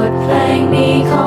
Lord, playing me.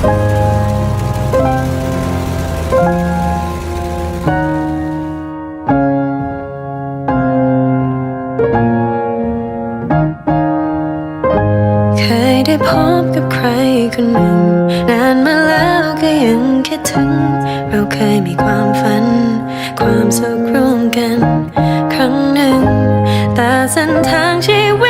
เคยได้พบกับใครคนหนึ่ง นานมาแล้วก็ยังคิดถึง เราเคยมีความฝัน ความสุร่วกัน ครั้งหนึ่ง แต่ส้นทางชีวิต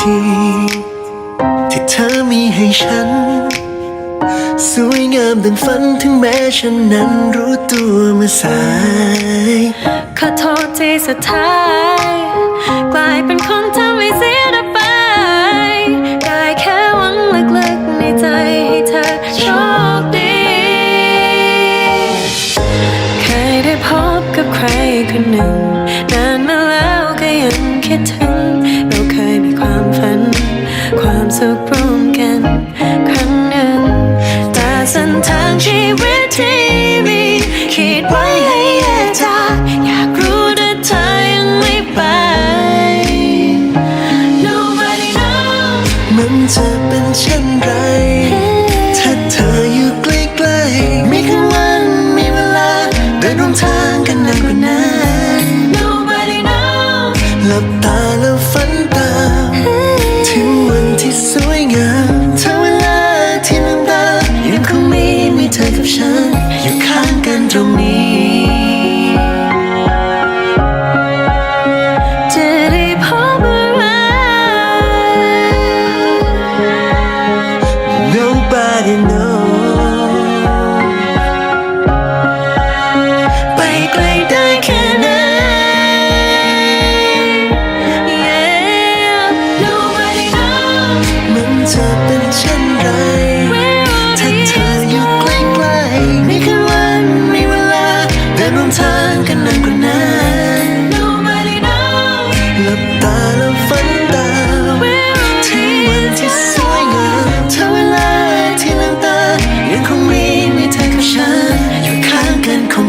ที ที่เธอมีให้ฉัน สวยงามดังฝันถึงแม้ฉันนั้นรู้ตัวมาสาย ขอโทษที่สุดท้าย กลายเป็นคนทำให้เสียไปได้แค่หวังลึกๆในใจให้เธอโชคดี เคยได้พบกับใครคนหนึ่ง นานมาแล้วก็ยังคิดถึง She with take. ฉัน อยู่ข้างกันตรงนี้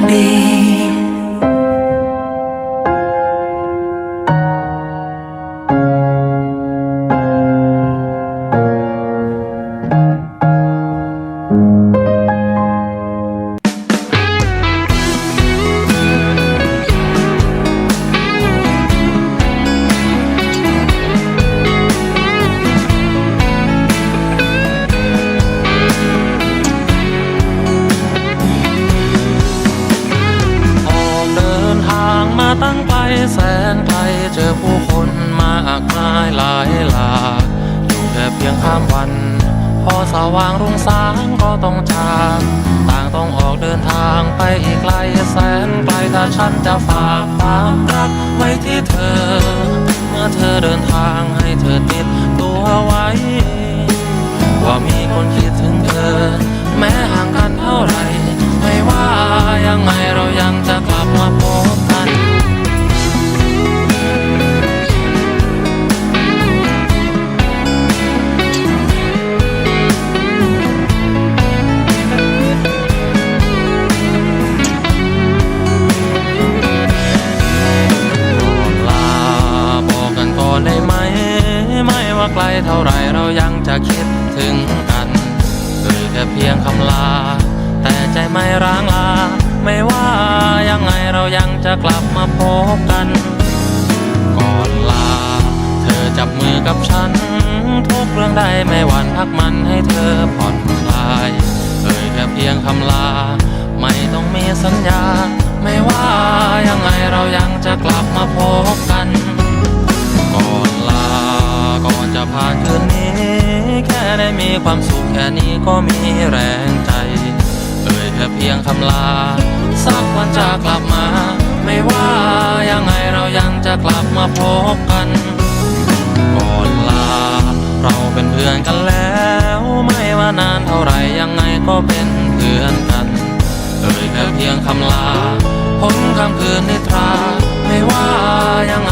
be. พอสว่างรุ่งสางก็ต้องจากต่างต้องออกเดินทางไปอีกไกลแสนไกลถ้าฉันจะฝากความรักไว้ที่เธอ เมื่อเธอเดินทางให้เธอติดตัวไว้ จะคิดถึงกันเอ่ยแค่เพียงคำลา แต่ใจไม่ร้างลา ไม่ว่ายังไงเรายังจะกลับมาพบกัน ก่อนลา เธอจับมือกับฉัน ทุกเรื่องใดไม่หวั่นพักมันให้เธอผ่อนคลายเอ่ยแค่เพียงคำลา ไม่ต้องมีสัญญา ไม่ว่ายังไงเรายังจะกลับมาพบกัน ก่อน ก่อนจะผ่านคืนนี้ แค่ได้มีความสุขแค่นี้ก็มีแรงใจ เอ่ยแค่เพียงคำลา สักวันจะกลับมา ไม่ว่ายังไงเรายังจะกลับมาพบกัน ก่อนลา เราเป็นเพื่อนกันแล้ว ไม่ว่านานเท่าไหรยังไงก็เป็นเพื่อนกัน เอ่ยแค่เพียงคำลาพ้นคำคืนนิทรา ไม่ว่ายังไง